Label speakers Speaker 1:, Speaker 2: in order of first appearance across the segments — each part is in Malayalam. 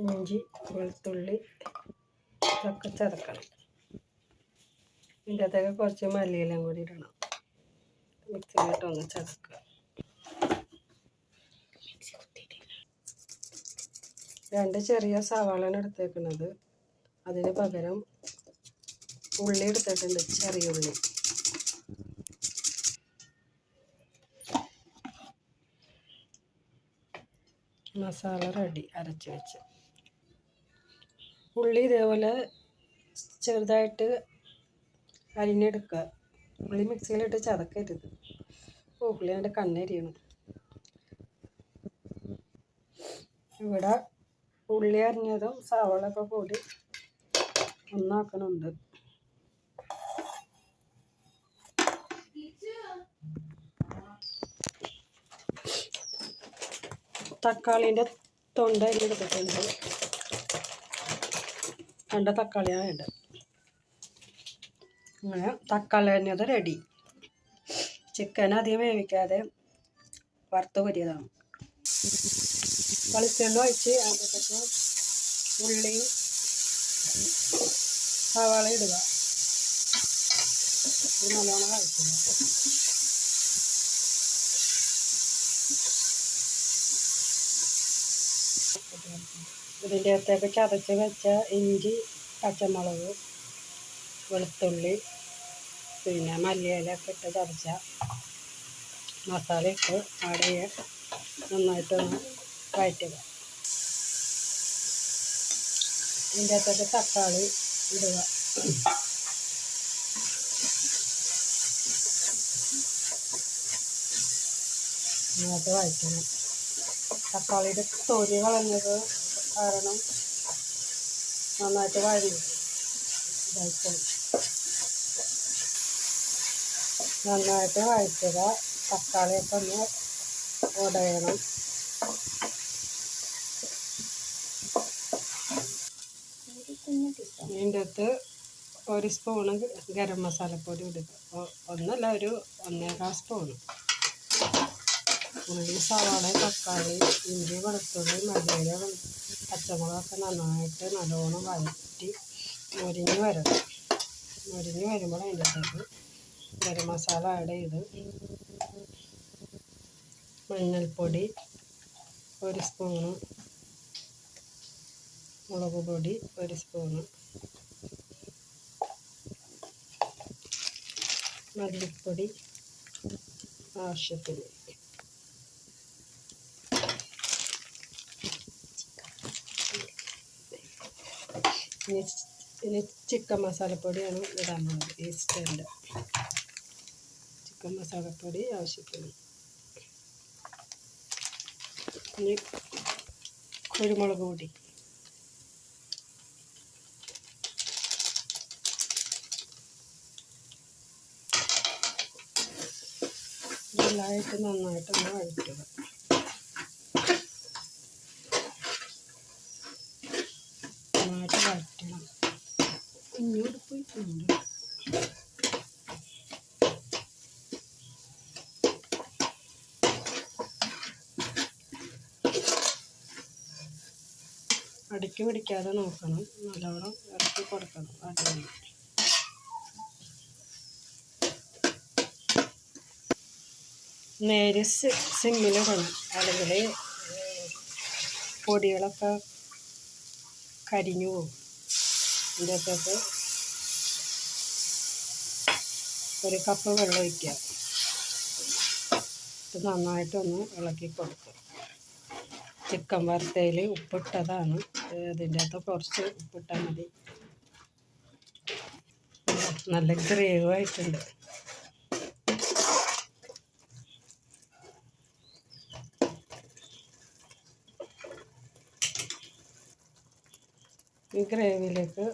Speaker 1: ഇഞ്ചി വെളുത്തുള്ളി ഇതൊക്കെ ചതക്കണം ഇതിന്റെ കുറച്ച് മല്ലിയിലും കൂടി ഇടണം. മിക്സിയിലിട്ടൊന്ന് ചതക്കുക രണ്ട് ചെറിയ സവാളാണ് എടുത്തേക്കുന്നത്. അതിന് പകരം ഉള്ളി എടുത്തിട്ടുണ്ട് ചെറിയ ഉള്ളി. മസാല റെഡി അരച്ച് വെച്ച്. ഉള്ളി ഇതേപോലെ ചെറുതായിട്ട് അരിഞ്ഞെടുക്കുക. ഉള്ളി മിക്സിയിലിട്ട് ചതക്കരുത്. ഓ ഉള്ളി എന്റെ കണ്ണരിയണം. ഇവിടെ ഉള്ളി അരിഞ്ഞതും സവളൊക്കെ കൂടി ഒന്നാക്കണുണ്ട് തക്കാളിന്റെ തൊണ്ട എടുത്തിട്ടുണ്ട് രണ്ട് തക്കാളിയാണ് വേണ്ടത് അങ്ങനെ തക്കാളി തന്നെയത് റെഡി ചിക്കൻ അധികം വേവിക്കാതെ വറുത്ത് പൊരിയതാണ്. വെളിച്ചെണ്ണ ഒഴിച്ച് അതിലേക്ക് ഉള്ളി സവാള ഇടുക. നല്ലോണം കഴിക്കുക ഇതിന്റെ അകത്തേക്ക് ചതച്ച് വെച്ച ഇഞ്ചി പച്ചമുളക് വെളുത്തുള്ളി പിന്നെ മല്ലിയിലൊക്കെ ഇട്ട് ചതച്ച മസാല ഇട്ട് അടയെ നന്നായിട്ടൊന്ന് വഴറ്റുക. ഇതിന്റെ അകത്തേക്ക് തക്കാളി ഇടുക. നന്നായിട്ട് വഴറ്റണം. തക്കാളിയുടെ തൊലി കളഞ്ഞത് കാരണം നന്നായിട്ട് വഴി നന്നായിട്ട് വഴറ്റുക തക്കാളിയൊക്കെ ഒന്ന് ഉടയണം ഇതിന്റെ അകത്ത് ഒരു സ്പൂണ് ഗരം മസാലപ്പൊടി ഇടുക. ഒന്നല്ല ഒരു ഒന്നേകാൽ സ്പൂണ്. ഉള്ളി സവാള തക്കാളി ഇഞ്ചി വെളുത്തുള്ളി മല്ലിയില പച്ചമുളകൊക്കെ നന്നായിട്ട് നല്ലോണം വഴറ്റി മുരിഞ്ഞ് വരണം മുരിഞ്ഞ് വരുമ്പോൾ അതിന്റെ അകത്തേക്ക് ഗരം മസാല ആഡ് ചെയ്ത് മഞ്ഞൾപ്പൊടി ഒരു സ്പൂണ് മുളക് പൊടി ഒരു സ്പൂണ് മല്ലിപ്പൊടി ആവശ്യത്തിന്. ഇനി ചിക്കൻ മസാലപ്പൊടിയാണ് ഇടാൻ പോകുന്നത് ഈസ്റ്ററിന്റെ ചിക്കൻ മസാലപ്പൊടി ആവശ്യത്തിന്. ഇനി കുരുമുളക് പൊടി. ഇതെല്ലാമായിട്ട് നന്നായിട്ടൊന്ന് വഴറ്റുക. നന്നായിട്ട് ഇങ്ങോട്ട് പോയിട്ടുണ്ട്. അടിക്ക് പിടിക്കാതെ നോക്കണം. നല്ലോണം ഇറക്കി കൊടുക്കണം അടിയിൽ നേരെ സിമ്മിലിടണം അല്ലെങ്കിൽ പൊടികളൊക്കെ കരിഞ്ഞു പോകും. അകത്തേക്ക് ഒരു കപ്പ് വെള്ളം ഒഴിക്കുക. ഇത് നന്നായിട്ടൊന്ന് ഇളക്കി കൊടുക്കുക. ചിക്കൻ വറുത്തതിൽ ഉപ്പിട്ടതാണ്. അതിന്റെ അകത്ത് കുറച്ച് ഉപ്പിട്ടാൽ മതി. നല്ല ഗ്രേവ് ഈ ഗ്രേവിയിലേക്ക്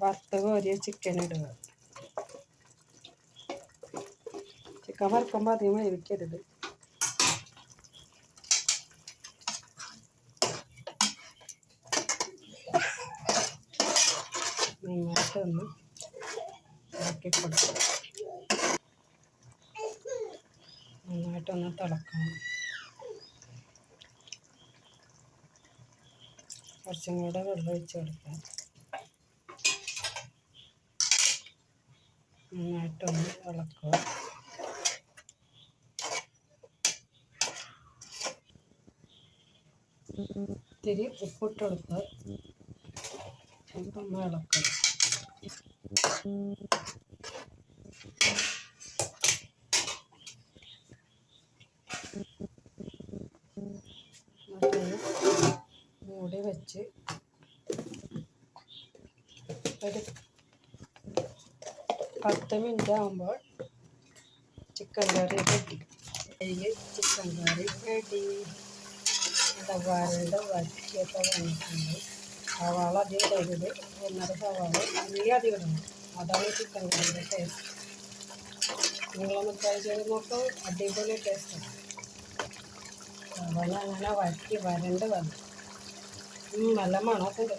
Speaker 1: വറുത്ത് കോരിയ ചിക്കൻ ഇടുക. ചിക്കൻ വറുക്കുമ്പോൾ അധികം വേവിക്കരുത്. നന്നായിട്ടൊന്ന് ഇളക്കി നന്നായിട്ടൊന്ന് തിളക്കണം. കുറച്ചും കൂടെ വെള്ളം ഒഴിച്ച് കൊടുക്കാം. നന്നായിട്ടൊന്ന് ഇളക്കുക ഇത്തിരി ഉപ്പിട്ട് കൊടുക്കുക ഒന്ന് ഇളക്കുക മൂടി വെച്ച് ഒരു പത്ത് മിനിറ്റ് ആകുമ്പോൾ ചിക്കൻ കറി റെഡി അതിൽ ചിക്കൻ കറി റെഡി സവാളയുടെ വറ്റിയൊക്കെ വന്നിട്ടുണ്ട് സവാള അധികം ഇടരുത്. ഒന്നര സവാള. ഉള്ളി അധികം ഇടണം. അതാണ് ചിക്കൻ കറിയുടെ ടേസ്റ്റ് നിങ്ങളൊന്ന് ട്രൈ ചെയ്ത് നോക്കാം. അടിപൊളി ടേസ്റ്റാണ് സവാള അങ്ങനെ വറ്റി വരണ്ട് വന്നു. നല്ല മണമൊക്കെ ഉണ്ട്.